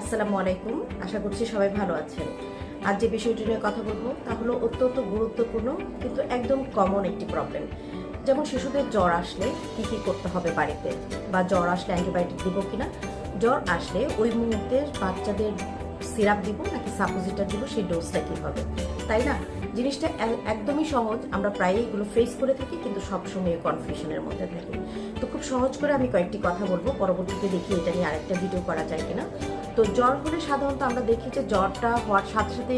আসসালামু আলাইকুম। আশা করছি সবাই ভালো আছেন। আজ যে বিষয়টি নিয়ে কথা বলব, তা হলো অত্যন্ত গুরুত্বপূর্ণ কিন্তু একদম কমন একটি প্রবলেম যেমন শিশুদের জ্বর আসলে কি কি করতে হবে বাড়িতে বা জ্বর আসলে অ্যান্টিবায়োটিক দিব কিনা? জ্বর আসলে ওই মুহূর্তে বাচ্চাদের সিরাপ দিব নাকি সাপোজিটার দিব, সেই ডোজটা কী হবে তাই না? জিনিসটা একদমই সহজ। আমরা প্রায়ই এগুলো ফেস করে থাকি, কিন্তু সবসময় কনফিউশনের মধ্যে থাকি। তো খুব সহজ করে আমি কয়েকটি কথা বলব। পরবর্তীতে দেখি এটা নিয়ে আরেকটা ভিডিও করা যায় কিনা। তো জ্বর হলে সাধারণত আমরা দেখি যে জ্বরটা হওয়ার সাথে সাথে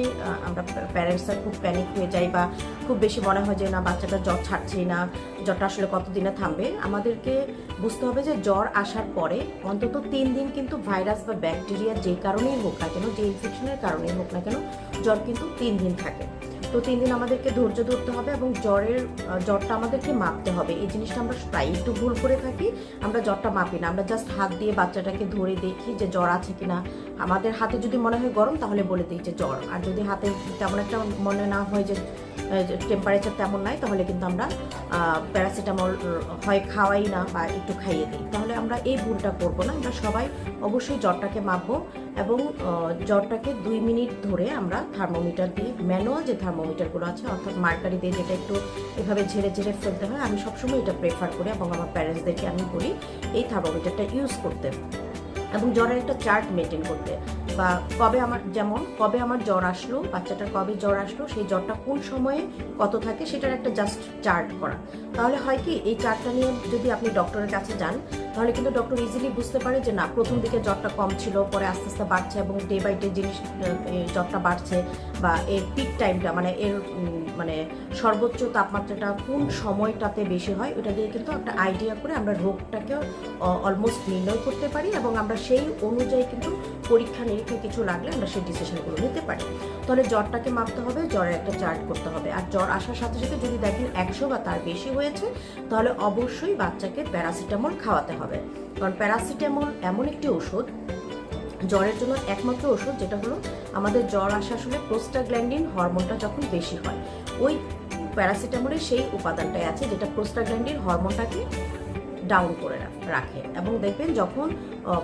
আমরা প্যারেন্টসরা খুব প্যানিক হয়ে যাই বা খুব বেশি মনে হয় যে না, বাচ্চাটা জ্বর ছাড়ছেই না, জ্বরটা আসলে কতদিনে থামবে? আমাদেরকে বুঝতে হবে যে জ্বর আসার পরে অন্তত তিন দিন কিন্তু ভাইরাস বা ব্যাকটেরিয়া যে কারণেই হোক না কেন, যে ইনফেকশনের কারণেই হোক না কেন, জ্বর কিন্তু তিন দিন থাকে। তো তিন দিন আমাদেরকে ধৈর্য ধরতে হবে এবং জ্বরের জ্বরটা আমাদেরকে মাপতে হবে। এই জিনিসটা আমরা প্রায় একটু ভুল করে থাকি, আমরা জ্বরটা মাপি না। আমরা জাস্ট হাত দিয়ে বাচ্চাটাকে ধরে দেখি যে জ্বর আছে কিনা। আমাদের হাতে যদি মনে হয় গরম, তাহলে বলে দিই যে জ্বর। আর যদি হাতে তেমন একটা মনে না হয় যে টেম্পারেচার তেমন নাই, তাহলে কিন্তু আমরা প্যারাসিটামল হয় খাওয়াই না বা একটু খাইয়ে দিই। তাহলে আমরা এই ভুলটা করব না। আমরা সবাই অবশ্যই জ্বরটাকে মাপবো এবং জ্বরটাকে দুই মিনিট ধরে আমরা থার্মোমিটার দিয়ে ম্যানুয়াল যে থার্মোমিটারগুলো আছে, অর্থাৎ মার্কারি দিয়ে যেটা একটু এভাবে ঝেড়ে ঝেড়ে ফেলতে হয়, আমি সবসময় এটা প্রেফার করি এবং আমার প্যারেন্টসদেরকে আমি বলি, এই থার্মোমিটারটা ইউজ করতে এবং জ্বরের একটা চার্ট মেনটেন করতে। বা কবে আমার, যেমন কবে আমার জ্বর আসলো, বাচ্চাটার কবে জ্বর আসলো, সেই জ্বরটা কোন সময়ে কত থাকে সেটার একটা জাস্ট চার্ট করা। তাহলে হয় কি, এই চার্টটা নিয়ে যদি আপনি ডক্টরের কাছে যান, তাহলে কিন্তু ডক্টর ইজিলি বুঝতে পারে যে না, প্রথম দিকে জ্বরটা কম ছিল, পরে আস্তে আস্তে বাড়ছে এবং ডে বাই ডে জিনিস জ্বরটা বাড়ছে বা এর পিক টাইমটা মানে এর মানে সর্বোচ্চ তাপমাত্রাটা কোন সময়টাতে বেশি হয়, ওটা দিয়ে কিন্তু একটা আইডিয়া করে আমরা রোগটাকে অলমোস্ট নির্ণয় করতে পারি এবং আমরা সেই অনুযায়ী কিন্তু পরীক্ষা নিরীক্ষা কিছু লাগলে আমরা সেই ডিসিশনগুলো নিতে পারি। তাহলে জ্বরটাকে মাপতে হবে জ্বরের একটা চার্ট করতে হবে। আর জ্বর আসার সাথে সাথে যদি দেখেন একশো বা তার বেশি হয়েছে, তাহলে অবশ্যই বাচ্চাকে প্যারাসিটামল খাওয়াতে হবে। কারণ প্যারাসিটামল এমন একটি ওষুধ, জ্বরের জন্য একমাত্র ওষুধ যেটা হলো আমাদের জ্বর আসা আসলে প্রোস্টাগ্ল্যান্ডিন হরমোনটা যখন বেশি হয়, ওই প্যারাসিটামলের সেই উপাদানটাই আছে যেটা প্রোস্টাগ্ল্যান্ডিন হরমোনটাকে ডাউন করে রাখে এবং দেখবেন যখন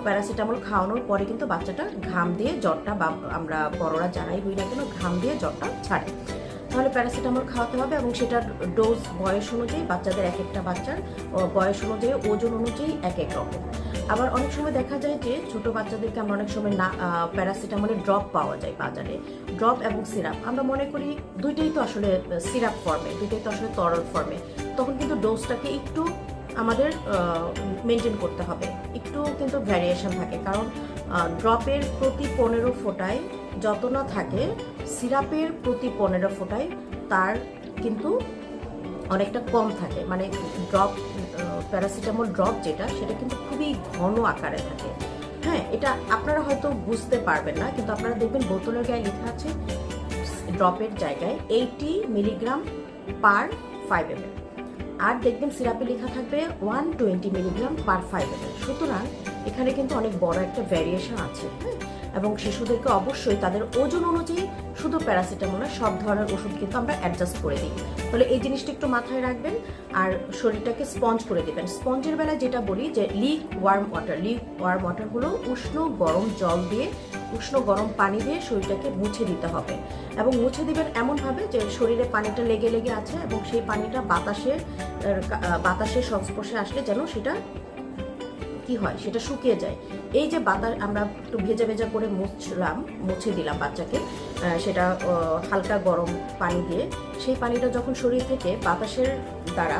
প্যারাসিটামল খাওয়ানোর পরে কিন্তু বাচ্চাটা ঘাম দিয়ে জ্বরটা বা আমরা বড়রা জানাই হই না কেন ঘাম দিয়ে জ্বরটা ছাড়ে। তাহলে প্যারাসিটামল খাওয়াতে হবে এবং সেটার ডোজ বয়স অনুযায়ী বাচ্চাদের এক একটা বাচ্চার বয়স অনুযায়ী, ওজন অনুযায়ী এক এক রকম। আবার অনেক সময় দেখা যায় যে ছোট বাচ্চাদেরকে আমরা অনেক সময় না প্যারাসিটামলের ড্রপ পাওয়া যায় বাজারে। ড্রপ এবং সিরাপ আমরা মনে করি দুইটাই তো আসলে সিরাপ ফর্মে দুইটাই তো আসলে তরল ফর্মে তখন কিন্তু ডোজটাকে একটু আমাদের মেনটেন করতে হবে। একটু কিন্তু ভ্যারিয়েশন থাকে, কারণ ড্রপের প্রতি পনেরো ফোটায় যত না থাকে সিরাপের প্রতি পনেরো ফোটায় তার কিন্তু অনেকটা কম থাকে। মানে ড্রপ প্যারাসিটামল ড্রপ যেটা, সেটা কিন্তু খুবই ঘন আকারে থাকে। হ্যাঁ এটা আপনারা হয়তো বুঝতে পারবেন না, কিন্তু আপনারা দেখবেন বোতলের গায়ে লেখা আছে ড্রপের জায়গায় eighty milligram per five M আর দেখবেন সিরাপে লেখা থাকবে one twenty milligram per five সুতরাং এখানে কিন্তু অনেক বড় একটা ভ্যারিয়েশন আছে হ্যাঁ? এবং শিশুদেরকে অবশ্যই তাদের ওজন অনুযায়ী শুধু প্যারাসিটামলের সব ধরনের ওষুধ কিন্তু আমরা অ্যাডজাস্ট করে দিই। তাহলে এই জিনিসটা একটু মাথায় রাখবেন আর শরীরটাকে স্পঞ্জ করে দেবেন। স্পঞ্জের বেলায় যেটা বলি যে lukewarm water lukewarm water হলো উষ্ণ গরম জল দিয়ে, উষ্ণ গরম পানি দিয়ে শরীরটাকে মুছে দিতে হবে। এবং মুছে দিবেন এমনভাবে যে শরীরে পানিটা লেগে লেগে আছে এবং সেই পানিটা বাতাসের বাতাসের সংস্পর্শে আসলে যেন সেটা কি হয়, সেটা শুকিয়ে যায়। এই যে বাতাস আমরা একটু ভেজা ভেজা করে মুছলাম, মুছে দিলাম বাচ্চাকে সেটা হালকা গরম পানি দিয়ে। সেই পানিটা যখন শরীর থেকে বাতাসের দ্বারা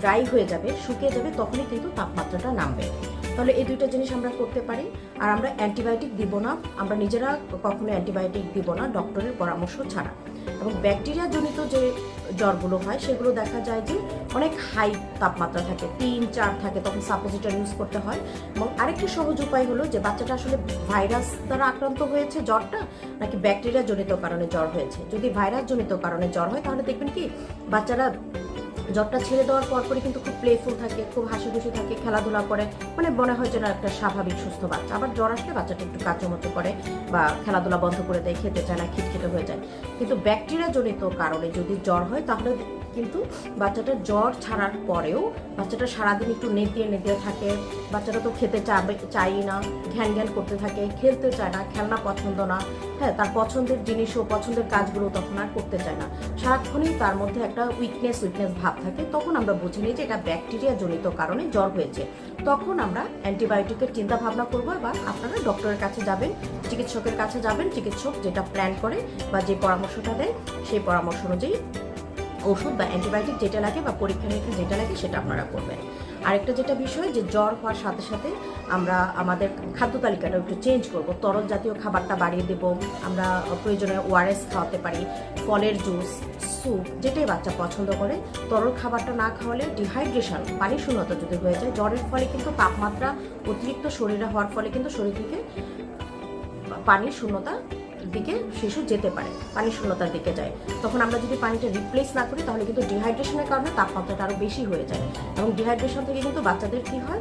ড্রাই হয়ে যাবে, শুকিয়ে যাবে, তখনই কিন্তু তাপমাত্রাটা নামবে। তাহলে এই দুইটা জিনিস আমরা করতে পারি। আর আমরা অ্যান্টিবায়োটিক দিব না। আমরা নিজেরা কখনো অ্যান্টিবায়োটিক দিব না, ডক্টরের পরামর্শ ছাড়া। এবং ব্যাকটেরিয়া জনিত যে জ্বরগুলো হয়, সেগুলো দেখা যায় যে অনেক হাই তাপমাত্রা থাকে, তিন, চার থাকে, তখন সাপোজিটার ইউজ করতে হয়। এবং আরেকটি সহজ উপায় হলো যে বাচ্চাটা আসলে ভাইরাস দ্বারা আক্রান্ত হয়েছে জ্বরটা, নাকি ব্যাকটেরিয়া জনিত কারণে জ্বর হয়েছে? যদি ভাইরাস জনিত কারণে জ্বর হয়, তাহলে দেখবেন কি, বাচ্চারা জ্বরটা ছেড়ে দেওয়ার পরপরই কিন্তু খুব প্লেফুল থাকে, খুব হাসি খুশি থাকে, খেলাধুলা করে। মানে মনে হয় যেন একটা স্বাভাবিক, সুস্থ বাচ্চা। আবার জ্বর আসলে বাচ্চাটা একটু কাচুমতো করে বা খেলাধুলা বন্ধ করে দেয়, খেতে চায় না, খিটখিটে হয়ে যায়। কিন্তু ব্যাকটেরিয়া জনিত কারণে যদি জ্বর হয়, তাহলে কিন্তু বাচ্চাটার জ্বর ছাড়ার পরেও বাচ্চাটা সারাদিন একটু নেতিয়ে নেতিয়ে থাকে। বাচ্চাটা তো খেতে চাবে চাই না, ঘ্যান ঘ্যান করতে থাকে, খেলতে চায় না, খেলনা পছন্দ না। হ্যাঁ তার পছন্দের জিনিসও, পছন্দের কাজগুলো তখন আর করতে চায় না। সারাক্ষণই তার মধ্যে একটা উইকনেস উইকনেস ভাব থাকে। তখন আমরা বুঝি নিই যে এটা ব্যাকটেরিয়া জনিত কারণে জ্বর হয়েছে। তখন আমরা অ্যান্টিবায়োটিকের চিন্তা ভাবনা করব বা আপনারা ডক্টরের কাছে যাবেন, চিকিৎসকের কাছে যাবেন, চিকিৎসক যেটা প্ল্যান করে বা যে পরামর্শটা দেয়, সেই পরামর্শ অনুযায়ী ওষুধ বা অ্যান্টিবায়োটিক যেটা লাগে বা পরীক্ষা নিরীক্ষা যেটা লাগে সেটা আপনারা করবেন। আরেকটা যেটা বিষয় যে জ্বর হওয়ার সাথে সাথে আমরা আমাদের খাদ্য তালিকাটা একটু চেঞ্জ করব। তরল জাতীয় খাবারটা বাড়িয়ে দেব। আমরা প্রয়োজনে ওআরএস খাওয়াতে পারি, ফলের জুস স্যুপ যেটাই বাচ্চা পছন্দ করে। তরল খাবারটা না খাওয়ালে ডিহাইড্রেশন পানি শূন্যতা যদি হয়ে যায়, জ্বরের ফলে কিন্তু তাপমাত্রা অতিরিক্ত শরীরে হওয়ার ফলে কিন্তু শরীর থেকে পানির শূন্যতা দিকে শিশু যেতে পারে, পানি শূন্যতার দিকে যায়। তখন আমরা যদি পানিটা রিপ্লেস না করি, তাহলে কিন্তু ডিহাইড্রেশনের কারণে তাপমাত্রাটা আরও বেশি হয়ে যায়। এবং ডিহাইড্রেশন থেকে কিন্তু বাচ্চাদের কি হয়?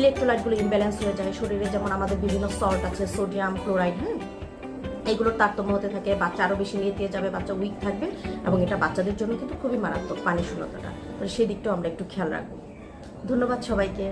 ইলেকট্রোলাইটগুলো ইমব্যালেন্স হয়ে যায়। শরীরে যেমন আমাদের বিভিন্ন সল্ট আছে সোডিয়াম ক্লোরাইড হ্যাঁ এগুলোর তারতম্য হতে থাকে, বাচ্চা আরও বেশি নিয়ে দিয়ে যাবে, বাচ্চা উইক থাকবে, এবং এটা বাচ্চাদের জন্য কিন্তু খুবই মারাত্মক পানি শূন্যতাটা। তো সেই দিকটাও আমরা একটু খেয়াল রাখব। ধন্যবাদ সবাইকে।